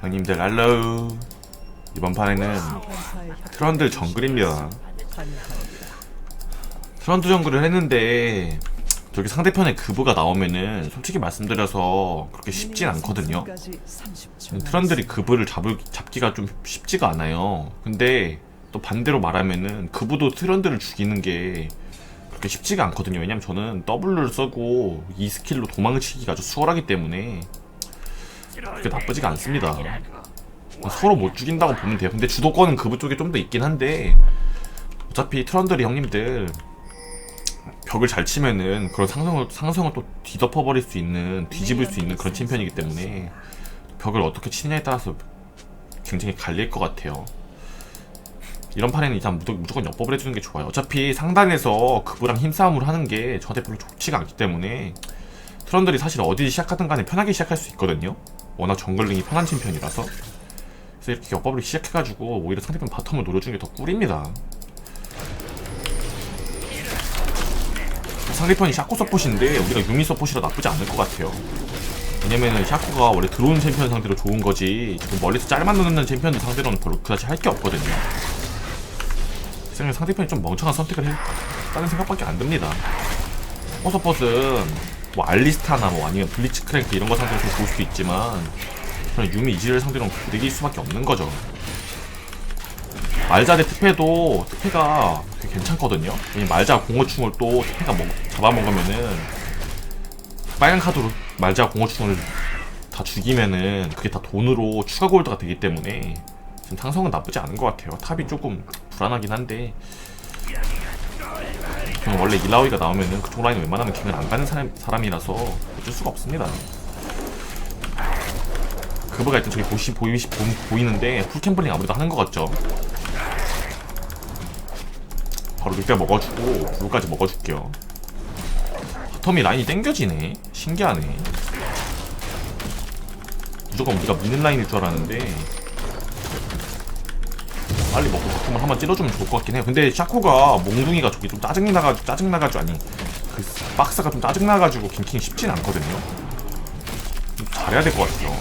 형님들 할로우 이번 판에는 트런들 정글입니다 트런드 정글을 했는데 저기 상대편에 그부가 나오면은 솔직히 말씀드려서 그렇게 쉽진 않거든요. 트런들이 그부를 잡을, 잡기가 좀 쉽지가 않아요. 근데 또 반대로 말하면은 그부도 트런들을 죽이는 게 그렇게 쉽지가 않거든요. 왜냐면 저는 W를 쓰고 이 스킬로 도망을 치기가 아주 수월하기 때문에 그렇게 나쁘지가 않습니다 서로 못 죽인다고 보면 돼요. 근데 주도권은 그부 쪽에 좀 더 있긴 한데 어차피 트런들이 형님들 벽을 잘 치면은 그런 상성을 상성을 또 뒤덮어 버릴 수 있는 뒤집을 수 있는 그런 챔피언이기 때문에 벽을 어떻게 치느냐에 따라서 굉장히 갈릴 것 같아요. 이런 판에는 일단 무조- 무조건 역법을 해주는 게 좋아요. 어차피 상단에서 그부랑 힘싸움을 하는 게 저한테 별로 좋지가 않기 때문에 트런들이 사실 어디 시작하든 간에 편하게 시작할 수 있거든요. 워낙 정글링이 편한 챔피언이라서 그래서 이렇게 역법을 시작해가지고 오히려 상대편 바텀을 노려주는 게 더 꿀입니다. 상대편이 샤코 서폿인데 우리가 유미 서폿이라 나쁘지 않을 것 같아요. 왜냐면은 샤코가 원래 들어오는 챔피언 상대로 좋은 거지 지금 멀리서 짤만 넣는 챔피언들 상대로는 별로 그다지 할 게 없거든요. 그래서 상대편이 좀 멍청한 선택을 했다는 생각밖에 안 듭니다. 샤코 서폿은 뭐 알리스타나 뭐 아니면 블리츠 크랭크 이런 거 상대로 좀 좋을 수도 있지만 저는 유미 이지를 상대로는 부대기일 수밖에 없는 거죠. 말자 대 특패도 특패가 괜찮거든요. 말자 공어충을 또 특패가 먹, 잡아먹으면은 빨간 카드로 말자 공어충을 다 죽이면은 그게 다 돈으로 추가 골드가 되기 때문에 지금 상성은 나쁘지 않은 것 같아요. 탑이 조금 불안하긴 한데 저는 원래 일라오이가 나오면은 그쪽 라인 웬만하면 갱을 안 가는 사람, 사람이라서 어쩔 수가 없습니다. 그브가 일단 저기 보시, 보이, 보, 보이는데 풀캠블링 아무래도 하는 것 같죠? 바로 늑대 먹어주고 블루까지 먹어줄게요 바텀이 라인이 땡겨지네 신기하네 무조건 우리가 미는 라인일 줄 알았는데 빨리 먹고 바텀을 한번 찔러주면 좋을 것 같긴 해요 근데 샤코가 몽둥이가 저기 좀 짜증나가지고 짜증 나가지고 아니 그 박스가 좀 짜증 나가지고 킹킹이 쉽진 않거든요 좀 잘해야 될 것 같아요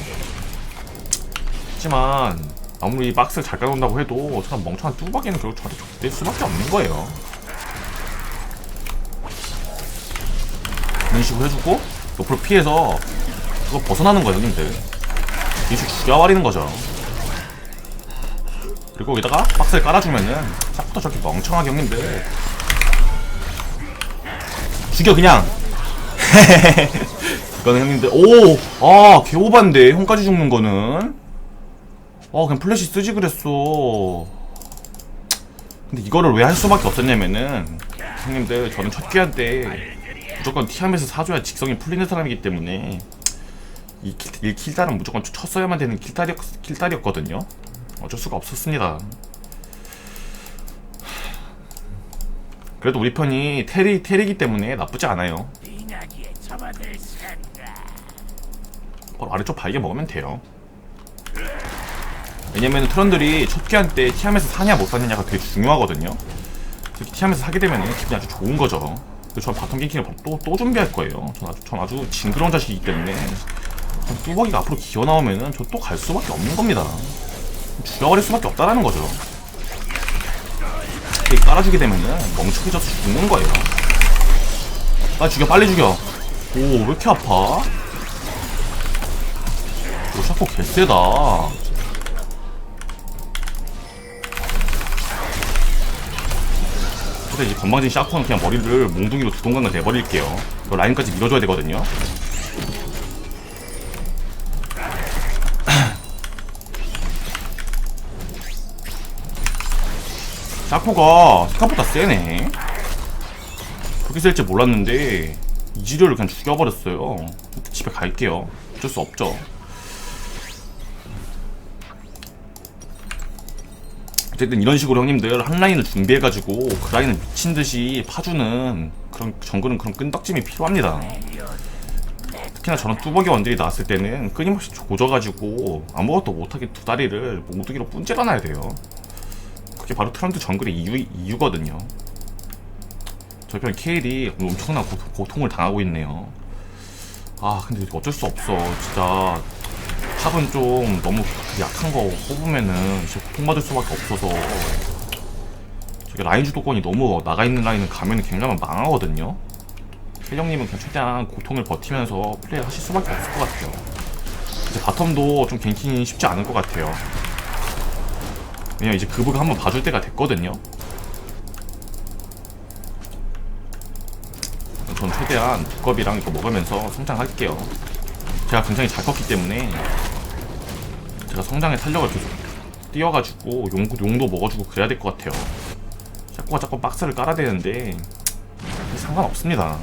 하지만 아무리 박스를 잘 까놓는다고 해도 저런 멍청한 뚜벅이는 결국 저한테 될 수밖에 없는 거예요. 이런 식으로 해주고 옆으로 피해서 그거 벗어나는 거예요, 형님들. 이식 죽여버리는 거죠. 그리고 여기다가 박스를 깔아주면은 싹부터 저렇게 멍청하게 형님들 죽여 그냥. 이거는 형님들 오아 개오반데 형까지 죽는 거는. 어 그냥 플래시 쓰지 그랬어. 근데 이거를 왜 할 수밖에 없었냐면은 형님들 저는 첫 기한 때 무조건 티함에서 사줘야 직성이 풀리는 사람이기 때문에 이 킬, 이 킬달은 무조건 쳤어야만 되는 킬달이었, 킬달이었거든요 어쩔 수가 없었습니다 그래도 우리 편이 테리, 테리기 때문에 나쁘지 않아요 바로 아래쪽 바이게 먹으면 돼요 왜냐면 트런들이 첫 기한 때 티함에서 사냐 못 사느냐가 되게 중요하거든요. 특히 티함에서 사게 되면 기분이 아주 좋은 거죠. 그래서 전 바텀 갱킹을 또, 또 준비할 거예요. 전 아주, 전 아주 징그러운 자식이기 때문에 전 뚜벅이가 앞으로 기어 나오면은 저 또 갈 수밖에 없는 겁니다. 죽여버릴 수밖에 없다라는 거죠. 깔아주게 되면은 멍청해져서 죽는 거예요. 빨리 죽여, 빨리 죽여. 오, 왜 이렇게 아파? 오, 샤코 개쎄다. 근데 이제 건방진 샤코는 그냥 머리를 몽둥이로 두 동강을 내버릴게요. 그 라인까지 밀어줘야 되거든요. 샤코가 생각보다 세네. 그렇게 셀지 몰랐는데 이지료를 그냥 죽여버렸어요. 집에 갈게요. 어쩔 수 없죠. 어쨌든 이런 식으로 형님들 한 라인을 준비해가지고 그 라인을 미친 듯이 파주는 그런 정글은 그런 끈덕짐이 필요합니다. 특히나 저런 뚜벅이 원딜이 나왔을 때는 끊임없이 조져가지고 아무것도 못하게 두 다리를 몽둥이로 뿜질러놔야 돼요. 그게 바로 트런드 정글의 이유, 이유거든요. 저희 편 케일이 엄청난 고, 고통을 당하고 있네요. 아 근데 어쩔 수 없어. 진짜 탑은 좀 너무 약한 거 뽑으면은 진짜 고통받을 수밖에 없어서 저게 라인 주도권이 너무 나가 있는 라인은 가면 굉장히 망하거든요. 혜령님은 그냥 최대한 고통을 버티면서 플레이를 하실 수밖에 없을 것 같아요. 이제 바텀도 좀 갱킹이 쉽지 않을 것 같아요. 왜냐면 이제 그부가 한번 봐줄 때가 됐거든요. 전 최대한 두껍이랑 이거 먹으면서 성장할게요. 제가 굉장히 잘 컸기 때문에 제가 성장의 탄력을 계속 띄워가지고 용, 용도 먹어주고 그래야 될 것 같아요. 자꾸가 자꾸 박스를 깔아야 되는데 상관없습니다.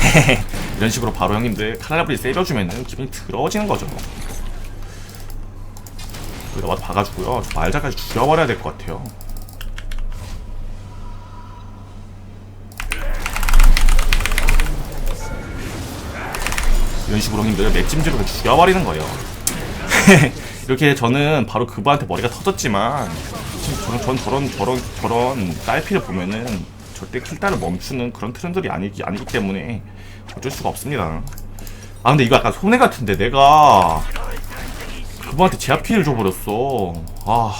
이런 식으로 바로 형님들 칼날브리 세려주면은 기분이 더러워지는 거죠. 여기다 와서 박아주고요. 저 말자까지 죽여버려야 될 것 같아요. 이런 식으로 형님들 맷찜질로 죽여버리는 거예요. 이렇게 저는 바로 그분한테 머리가 터졌지만 저는 전 저런 저런 저런 딸피를 보면은 절대 킬다를 멈추는 그런 트렌들이 아니기 아니기 때문에 어쩔 수가 없습니다. 아 근데 이거 약간 손해 같은데 내가 그분한테 제압 키를 줘버렸어. 아.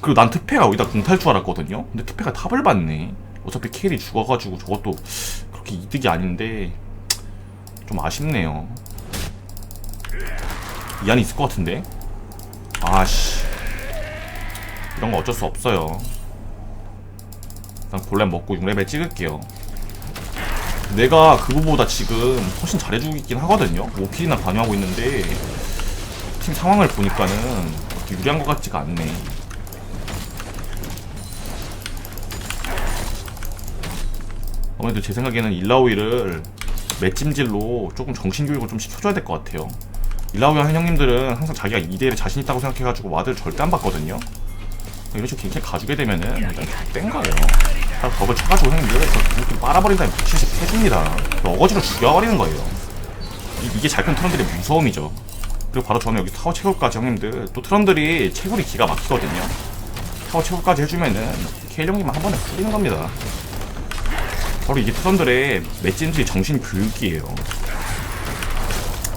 그리고 난 특패가 여기다 공탈 줄 알았거든요. 근데 특패가 탑을 받네. 어차피 켈이 죽어가지고 저것도 그렇게 이득이 아닌데 좀 아쉽네요. 이 안에 있을 것 같은데. 아씨. 이런 거 어쩔 수 없어요. 일단 골렘 먹고 6레벨 찍을게요. 내가 그거보다 지금 훨씬 잘해주고 있긴 하거든요. 5킬이나 관여하고 있는데 팀 상황을 보니까는 그렇게 유리한 것 같지가 않네. 아무래도 제 생각에는 일라오이를 맷찜질로 조금 정신교육을 좀 시켜줘야 될 것 같아요. 일라오이 한 형님들은 항상 자기가 2대1에 자신 있다고 생각해가지고 와드를 절대 안 받거든요. 이런 식으로 갱캐 가주게 되면은 일단 땡 거예요. 딱 덕을 쳐가지고 형님들 그렇게 빨아버린 다음에 붙이시 해줍니다. 어거지로 죽여버리는 거예요. 이, 게잘 큰 트런들의 무서움이죠. 그리고 바로 저는 여기 타워 채굴까지 형님들 또 트런들이 채굴이 기가 막히거든요. 타워 채굴까지 해주면은 케일 형님만 한 번에 풀리는 겁니다. 바로 이게 트런들의 맷진들이 정신 교육이에요.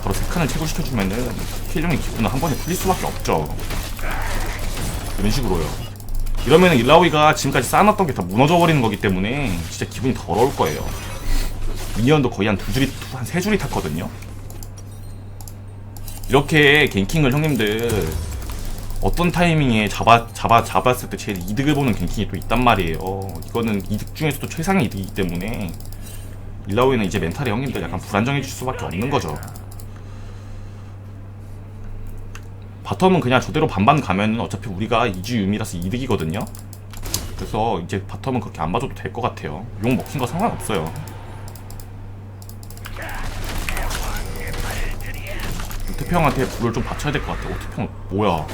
바로 세 칸을 채굴시켜주면은 케일형의 기분은 한 번에 풀릴 수밖에 없죠. 이런 식으로요. 이러면 일라오이가 지금까지 쌓아놨던 게 다 무너져 버리는 거기 때문에 진짜 기분이 더러울 거예요. 미니언도 거의 한 두 줄이 한 세 줄이 탔거든요. 이렇게 갱킹을 형님들 어떤 타이밍에 잡아 잡아 잡았을 때 제일 이득을 보는 갱킹이 또 있단 말이에요. 이거는 이득 중에서도 최상의 이득이기 때문에 일라오이는 이제 멘탈이 형님들 약간 불안정해질 수밖에 없는 거죠. 바텀은 그냥 저대로 반반 가면은 어차피 우리가 이주 유미라서 이득이거든요. 그래서 이제 바텀은 그렇게 안 봐줘도 될 것 같아요. 용 먹힌 거 상관없어요. 오트평한테 불을 좀 받쳐야 될 것 같아. 오트평 뭐야?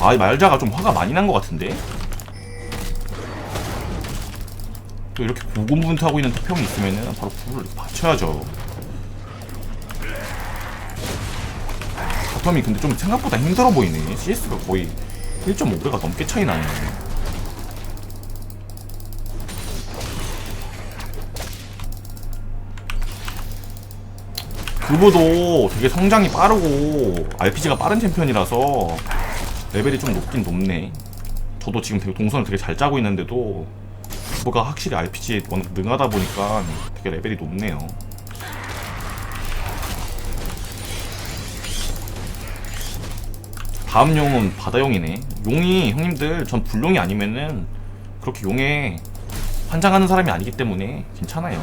아, 이 말자가 좀 화가 많이 난 것 같은데? 또 이렇게 고군분투하고 있는 태평이 있으면은 바로 불을 받쳐야죠. 바텀이 근데 좀 생각보다 힘들어 보이네. CS가 거의 1.5배가 넘게 차이 나네. 그보도 되게 성장이 빠르고 RPG가 빠른 챔피언이라서 레벨이 좀 높긴 높네. 저도 지금 되게 동선을 되게 잘 짜고 있는데도 그보가 확실히 RPG에 워낙 능하다 보니까 되게 레벨이 높네요. 다음 용은 바다용이네. 용이 형님들 전 불용이 아니면은 그렇게 용에 환장하는 사람이 아니기 때문에 괜찮아요.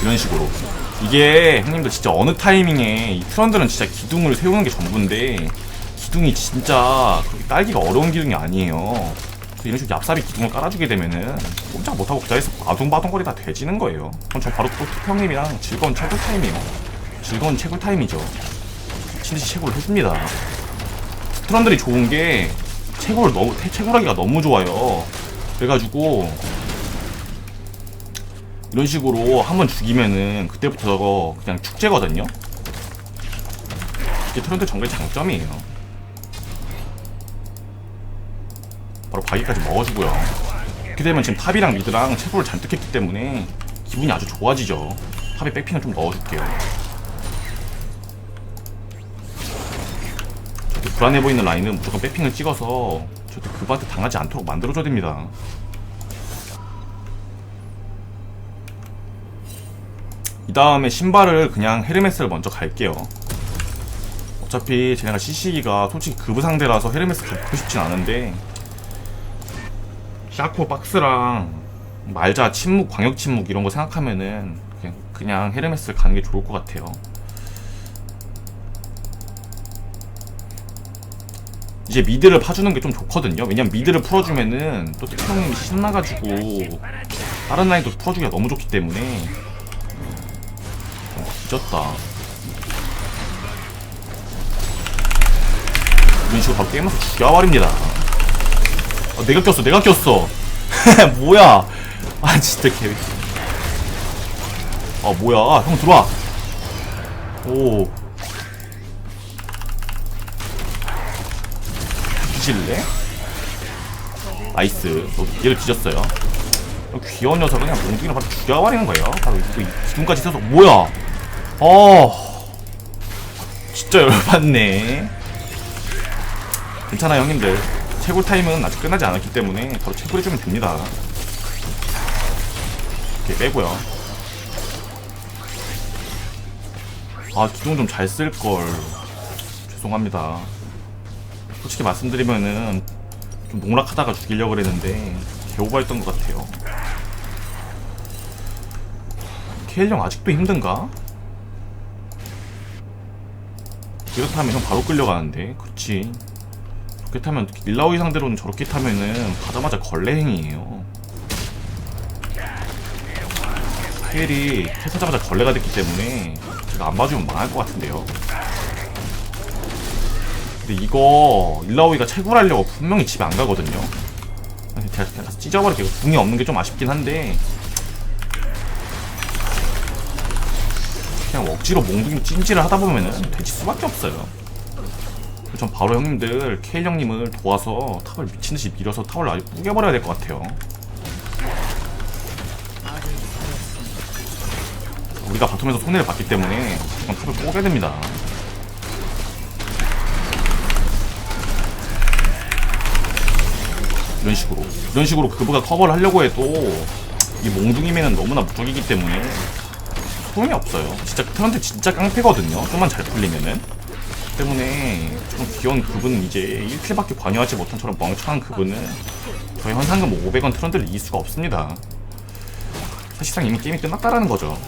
이런 식으로. 이게 형님들 진짜 어느 타이밍에 이 트런들은 진짜 기둥을 세우는 게 전부인데 기둥이 진짜 그렇게 딸기가 어려운 기둥이 아니에요. 이런 식으로 얍삽이 기둥을 깔아주게 되면은 꼼짝 못하고 그 자리에서 바둥바둥거리 다 돼지는 거예요. 그럼 저 바로 또 투평님이랑 즐거운 채굴 타임이에요. 즐거운 채굴 타임이죠. 치듯이 채굴을 해줍니다. 트런들이 좋은 게 채굴을 너무 채굴하기가 너무 좋아요. 그래가지고 이런 식으로 한 번 죽이면은 그때부터 그냥 축제거든요. 이게 트렌드 정글 장점이에요. 바로 바위까지 먹어주고요. 이렇게 되면 지금 탑이랑 미드랑 채소를 잔뜩 했기 때문에 기분이 아주 좋아지죠. 탑에 백핑을 좀 넣어줄게요. 불안해 보이는 라인은 무조건 백핑을 찍어서 저렇게 그한테 당하지 않도록 만들어줘야 됩니다. 이 다음에 신발을 그냥 헤르메스를 먼저 갈게요. 어차피 쟤네가 CC기가 솔직히 그부 상대라서 헤르메스 갖고 싶진 않은데 샤코 박스랑 말자 침묵, 광역 침묵 이런 거 생각하면은 그냥, 그냥 헤르메스를 가는 게 좋을 것 같아요. 이제 미드를 파주는 게 좀 좋거든요. 왜냐면 미드를 풀어주면은 또 태형님이 신나가지고 다른 라인도 풀어주기가 너무 좋기 때문에 어, 뒤졌다. 이런 식으로 바로 게임에서 죽여버립니다. 어, 내가 꼈어, 내가 꼈어. 뭐야? 아, 진짜 개. 아, 뭐야? 형 들어와. 오. 뒤질래? 나이스. 너 얘를 뒤졌어요. 어, 귀여운 녀석은 그냥 몽둥이를 바로 죽여버리는 거예요. 바로 이- 이 기둥까지 써서 뭐야? 어. 진짜 열받네. 괜찮아요, 형님들. 채굴 타임은 아직 끝나지 않았기 때문에 바로 채굴해주면 됩니다. 이렇게 빼고요. 아, 기둥 좀 잘 쓸걸. 죄송합니다. 솔직히 말씀드리면은 좀 농락하다가 죽이려고 그랬는데 개오바였던 것 같아요. 케일 형 아직도 힘든가? 이렇다면 형 바로 끌려가는데 그렇지 저렇게 타면 일라오이 상대로는 저렇게 타면은 가자마자 걸레행이에요. 케일이 퇴사자마자 걸레가 됐기 때문에 제가 안 봐주면 망할 것 같은데요. 근데 이거 일라오이가 채굴하려고 분명히 집에 안 가거든요. 제가 가서 찢어버릴게요 궁이 없는 게 좀 아쉽긴 한데 그냥 억지로 몽둥이 찜질을 하다 보면은 돼지 수밖에 없어요. 그래서 전 바로 형님들 케일 형님을 도와서 탑을 미친 듯이 밀어서 탑을 아주 뿌겨버려야 될 것 같아요. 우리가 바텀에서 손해를 봤기 때문에 무조건 탑을 꼬게 됩니다. 이런 식으로 이런 식으로 그부가 커버를 하려고 해도 이 몽둥이면은 너무나 무적이기 때문에 소용이 없어요. 진짜 트런드 진짜 깡패거든요. 좀만 잘 풀리면은. 때문에 저런 귀여운 그분은 이제 1킬밖에 관여하지 못한 저런 멍청한 그분은 저희 현상금 500원 트런드를 이길 수가 없습니다. 사실상 이미 게임이 끝났다라는 거죠.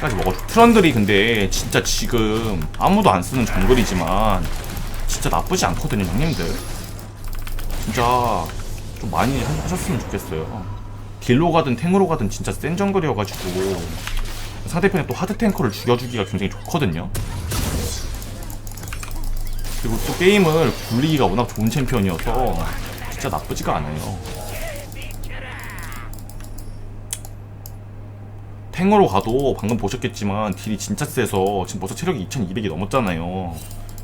까지 먹어. 트런들이 근데 진짜 지금 아무도 안 쓰는 정글이지만 진짜 나쁘지 않거든요, 형님들. 진짜 좀 많이 하- 하셨으면 좋겠어요. 딜로 가든 탱으로 가든 진짜 센 정글이어가지고 상대편에 또 하드 탱커를 죽여주기가 굉장히 좋거든요. 그리고 또 게임을 굴리기가 워낙 좋은 챔피언이어서 진짜 나쁘지가 않아요. 탱으로 가도 방금 보셨겠지만 딜이 진짜 세서 지금 벌써 체력이 2200이 넘었잖아요.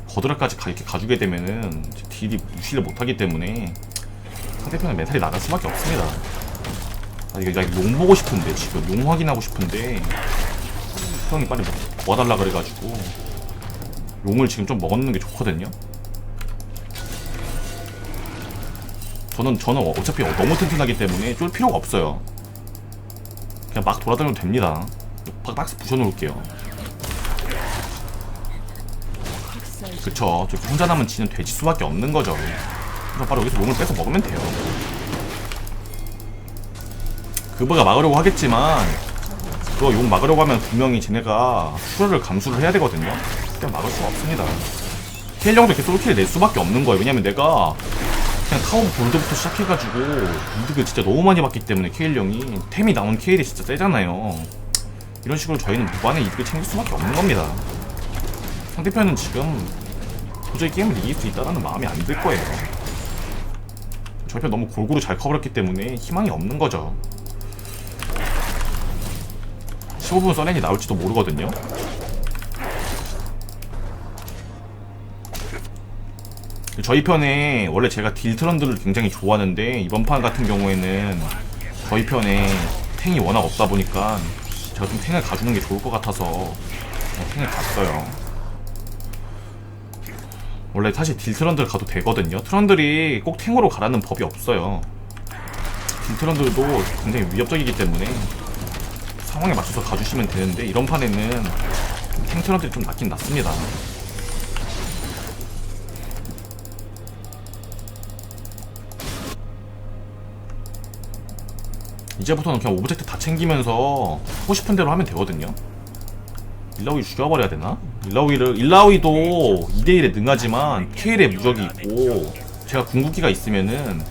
거드라까지 가, 이렇게 가주게 되면은 딜이 무시를 못하기 때문에 상대편은 메탈이 나갈 수밖에 없습니다. 아, 이게 나용 보고 싶은데 지금 용 확인하고 싶은데 형이 빨리 뭐 도와달라 그래가지고 용을 지금 좀 먹는 게 좋거든요. 저는 저는 어차피 너무 튼튼하기 때문에 쫄 필요가 없어요. 그냥 막 돌아다녀도 됩니다. 박- 박스 부셔놓을게요. 그쵸. 저 혼자 남은 지는 돼지 수밖에 없는 거죠. 그래서 바로 여기서 용을 빼서 먹으면 돼요. 그거가 막으려고 하겠지만 그거 용 막으려고 하면 분명히 쟤네가 수혈을 감수를 해야 되거든요. 그냥 막을 수가 없습니다. 형도 이렇게 솔킬을 낼 수밖에 없는 거예요. 왜냐면 내가 그냥 타워 볼드부터 시작해가지고 이득을 진짜 너무 많이 받기 때문에 케일 형이 템이 나온 케일이 진짜 세잖아요. 이런 식으로 저희는 무한의 이득을 챙길 수밖에 없는 겁니다. 상대편은 지금 도저히 게임을 이길 수 있다는 마음이 안 들 거예요. 저희 편 너무 골고루 잘 커버렸기 때문에 희망이 없는 거죠. 15분 써렌이 나올지도 모르거든요. 저희 편에 원래 제가 딜트런들을 굉장히 좋아하는데 이번 판 같은 경우에는 저희 편에 탱이 워낙 없다 보니까 제가 좀 탱을 가주는 게 좋을 것 같아서 그냥 탱을 갔어요. 원래 사실 딜트런들 가도 되거든요. 트런들이 꼭 탱으로 가라는 법이 없어요. 딜트런들도 굉장히 위협적이기 때문에 상황에 맞춰서 가주시면 되는데 이런 판에는 탱트런들이 좀 낫긴 낫습니다. 이제부터는 그냥 오브젝트 다 챙기면서 하고 싶은 대로 하면 되거든요. 일라우이 죽여버려야 되나? 일라우이를 일라우이도 2대1에 능하지만 KL에 무적이 있고 제가 궁극기가 있으면은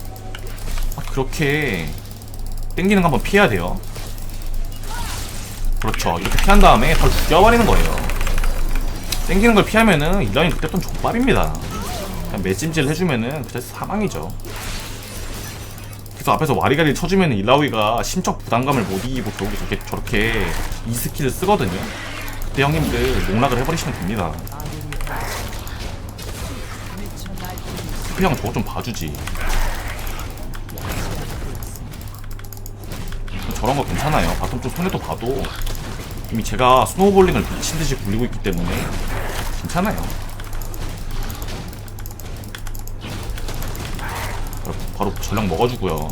아, 그렇게 땡기는 거 한번 피해야 돼요. 그렇죠. 이렇게 피한 다음에 바로 죽여버리는 거예요. 땡기는 걸 피하면은 일라우이 그때 좀 족밥입니다. 그냥 매찜질 해주면은 그때 사망이죠. 그래서 앞에서 와리가리 쳐주면 일라우이가 심적 부담감을 못 이기고 결국에 저렇게, 저렇게 이 스킬을 쓰거든요. 그때 형님들 농락을 해버리시면 됩니다. 스피 형 저거 좀 봐주지. 저런 거 괜찮아요. 바텀 쪽 손해도 봐도 이미 제가 스노우볼링을 미친 듯이 굴리고 있기 때문에 괜찮아요. 바로, 바로 전력 먹어주고요.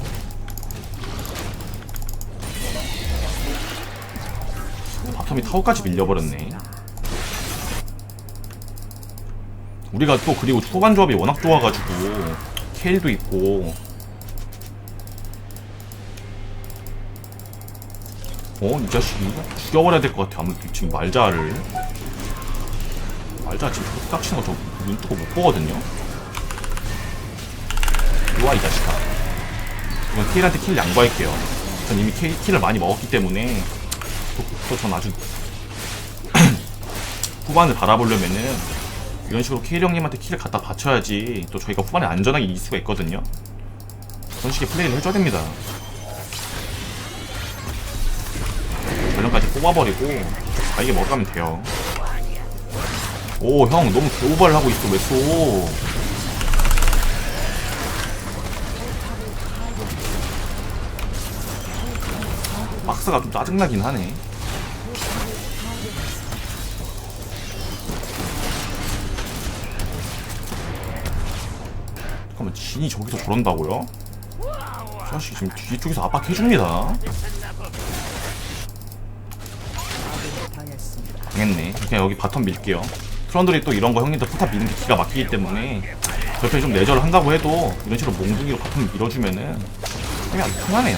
바텀이 타워까지 밀려버렸네. 우리가 또 그리고 초반 조합이 워낙 좋아가지고 케일도 있고 어? 이 자식이 죽여버려야 될 것 같아 아무튼 지금 말자를. 말자 지금 깍치는 거 저 눈 뜨고 못 보거든요? 좋아 이 자식아. 이건 케일한테 킬 양보할게요. 전 이미 케일, 킬을 많이 먹었기 때문에. 또, 또전 아주 후반을 바라보려면은 이런 식으로 케일 형님한테 킬을 갖다 바쳐야지 또 저희가 후반에 안전하게 이길 수가 있거든요? 그런 식의 플레이를 해줘야 됩니다 전령까지 뽑아버리고 자이게 먹어가면 돼요 오 형 너무 개오버를 하고 있어 왜 또? 박스가 좀 짜증나긴 하네 잠깐만 진이 저기서 저런다고요? 저 자식 지금 뒤쪽에서 압박해줍니다 당했네. 그냥 여기 바텀 밀게요. 트런들이 또 이런 거 형님들 포탑 미는 게 기가 막히기 때문에 옆에 좀 내절을 한다고 해도 이런 식으로 몽둥이로 바텀 밀어주면은 아주 편하네요.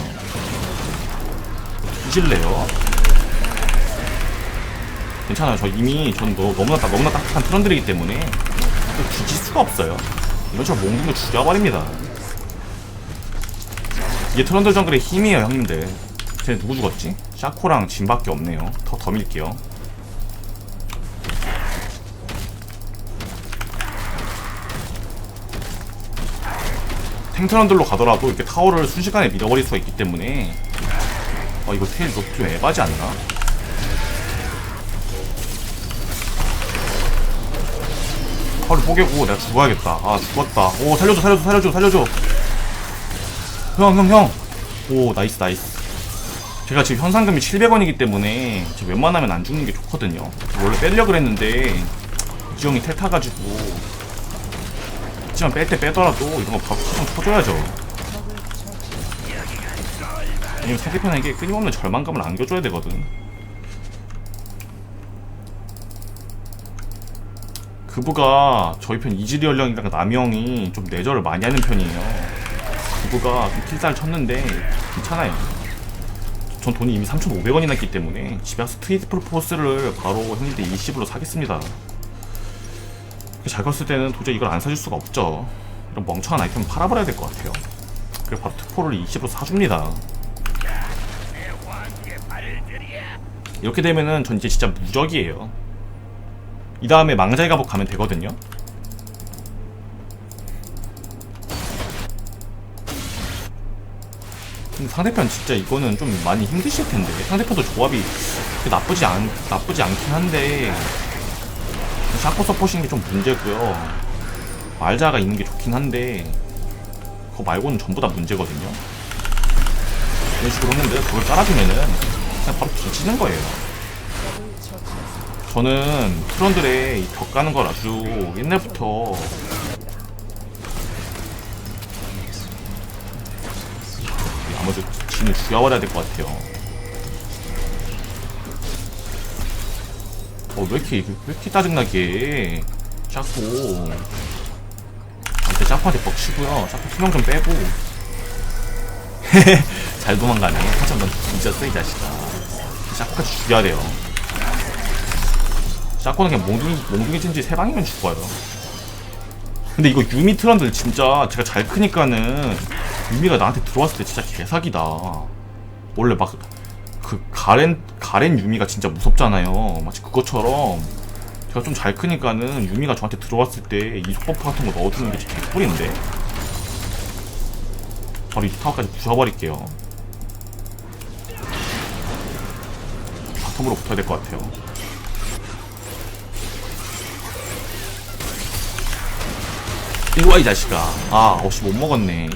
뒤질래요? 괜찮아요. 저 이미 전 너, 너무나, 따- 너무나 딱딱한 트런들이기 때문에 또 뒤질 수가 없어요. 이런 식으로 몽둥이로 죽여버립니다. 이게 트런들 정글의 힘이에요, 형님들. 쟤 누구 죽었지? 샤코랑 진밖에 없네요. 더, 더 밀게요. 탱트런들로 가더라도 이렇게 타워를 순식간에 밀어버릴 수가 있기 때문에. 아 이거 테일 너좀 에바지 않나? 타워를 뽀개고 내가 죽어야겠다. 아 죽었다. 오 살려줘 살려줘 살려줘 살려줘. 형 형 형. 오 나이스 나이스. 제가 지금 현상금이 700원이기 때문에 웬만하면 안 죽는 게 좋거든요. 원래 빼려고 했는데 이형이 텔 타가지고 하지만 뺄 때 빼더라도 이런 거좀 쳐줘야죠. 아니면 상대편에게 끊임없는 절망감을 안겨줘야 되거든. 그부가 저희 편 이즈리얼 형이랑 남이 형이 좀 내절을 많이 하는 편이에요. 그부가 좀 킬살 쳤는데 괜찮아요. 전 돈이 이미 3,500원이 났기 때문에 집에 가서 트리플 포스를 바로 형님들 20으로 사겠습니다. 잘 컸을 때는 도저히 이걸 안 사줄 수가 없죠. 이런 멍청한 아이템 팔아버려야 될 것 같아요. 그래서 바로 특포를 20으로 사줍니다. 이렇게 되면은 전 이제 진짜 무적이에요. 이 다음에 망자의 가복 가면 되거든요. 상대편 진짜 이거는 좀 많이 힘드실 텐데 상대편도 조합이 나쁘지 않 나쁘지 않긴 한데 샤코 서포시는 게 좀 문제고요. 말자가 있는 게 좋긴 한데 그거 말고는 전부 다 문제거든요. 이런 식으로 했는데 그걸 깔아주면은 그냥 바로 뒤지는 거예요. 저는 트런들의 이벽 가는 걸 아주 옛날부터 아무래도 진을 죽여버려야 될 것 같아요. 어, 왜 이렇게, 왜 이렇게 짜증나게. 샤코. 일단 샤코한테 벅치고요. 샤코 투명 좀 빼고. 잘 도망가네. 하지만 넌 뒤졌어, 이 자식아. 샤코까지 죽여야 돼요. 샤코는 그냥 몽둥이, 몽둥이 찐지 세 방이면 죽어요. 근데 이거 유미 트런들 진짜 제가 잘 크니까는 유미가 나한테 들어왔을 때 진짜 개사기다. 원래 막그 가렌 가렌 유미가 진짜 무섭잖아요. 마치 그것처럼 제가 좀 잘 크니까는 유미가 저한테 들어왔을 때 이 속 버프 같은 거 넣어주는 게 진짜 개꿀인데. 바로 이 타워까지 부숴버릴게요. 바텀으로 붙어야 될 것 같아요. 이거 이 자식아 아 없이 못 먹었네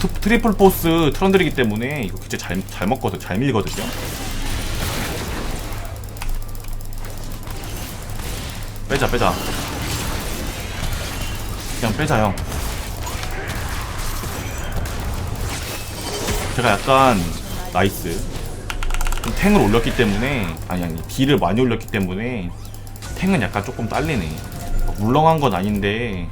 트, 트리플 포스 트런들이기 때문에 이거 진짜 잘, 잘 먹거든 잘 밀거든요. 빼자 빼자. 그냥 빼자 형. 제가 약간 나이스. 좀 탱을 올렸기 때문에 아니 아니 딜을 많이 올렸기 때문에 탱은 약간 조금 딸리네. 물렁한 건 아닌데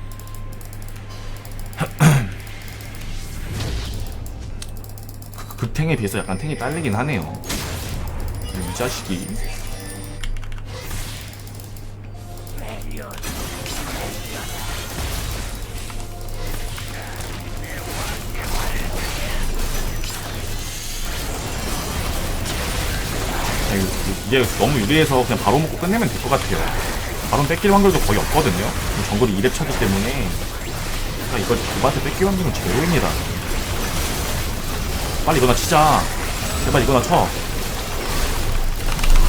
탱에 비해서 약간 탱이 딸리긴 하네요 이 자식이 아니, 이게 너무 유리해서 그냥 바로 먹고 끝내면 될 것 같아요 바로 뺏길 확률도 거의 없거든요. 정글이 2렙 차기 때문에 그러니까 이걸 누구한테 뺏길 확률은 제로입니다. 빨리 이거나 치자. 제발 이거나 쳐.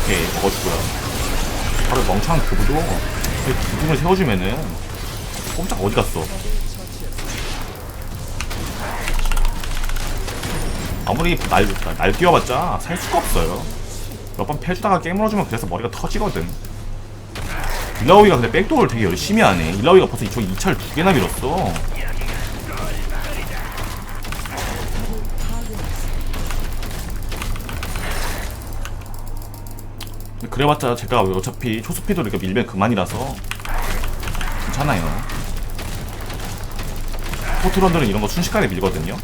오케이 먹어주고요. 바로 멍청한 그부도 두둥을 세워주면은 꼼짝 어디 갔어? 아무리 날, 날 뛰어봤자 살 수가 없어요. 몇 번 패주다가 해주면 그래서 머리가 터지거든. 일라오이가 근데 백도어를 되게 열심히 하네. 일라오이가 벌써 이쪽 2차를 두 개나 밀었어. 그래봤자 제가 어차피 초스피드로 이렇게 밀면 그만이라서 괜찮아요. 포트런들은 이런 거 순식간에 밀거든요.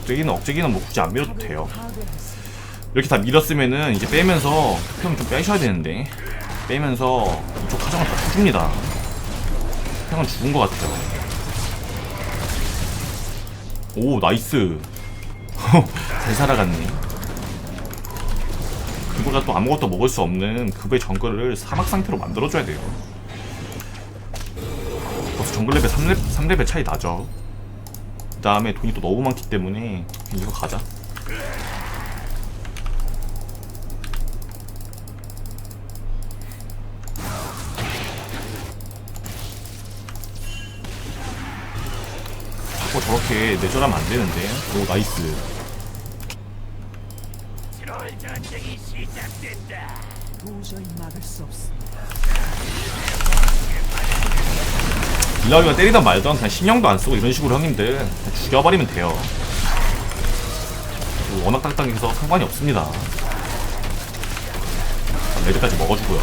억제기는 억제기는 뭐 굳이 안 밀어도 돼요. 이렇게 다 밀었으면은 이제 빼면서 투표는 좀 빼셔야 되는데 빼면서 이쪽 하정을 다 쳐줍니다. 형은 죽은 것 같아요. 오 나이스. 잘 살아갔네. 그보다 또 아무것도 먹을 수 없는 급의 정글을 사막 상태로 만들어줘야 돼요. 벌써 정글 레벨 3레, 3레벨 차이 나죠. 그 다음에 돈이 또 너무 많기 때문에 이거 가자. 저렇게 내절하면 안 되는데. 오, 나이스. 전쟁이 시작된다. 도저히 막을 수 없습니다. 일라위가 때리던 말던 그냥 신경도 안 쓰고 이런 식으로 형님들 그냥 죽여버리면 돼요. 워낙 딱딱해서 상관이 없습니다. 자, 레드까지 먹어주고요.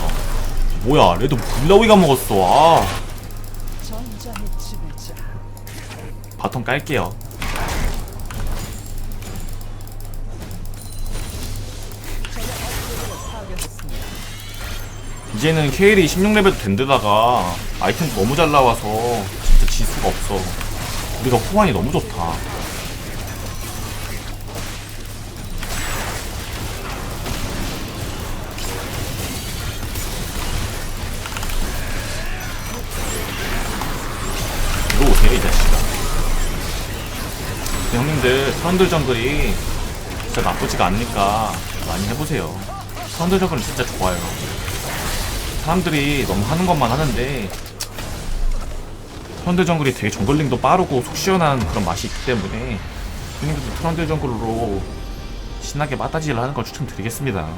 뭐야, 레드 일라위가 먹었어. 아, 전장의 지배자. 바텀 깔게요. 이제는 KL이 16레벨도 된 데다가 아이템 너무 잘 나와서 진짜 지수가 없어. 우리가 후반이 너무 좋다. 해, 이 자식아. 형님들, 트런들 정글이 진짜 나쁘지가 않으니까 많이 해보세요. 트런들 정글은 진짜 좋아요. 사람들이 너무 하는 것만 하는데, 트런들 정글이 되게 정글링도 빠르고 속 시원한 그런 맛이 있기 때문에, 형님들도 트런들 정글로 신나게 마다지를 하는 걸 추천드리겠습니다.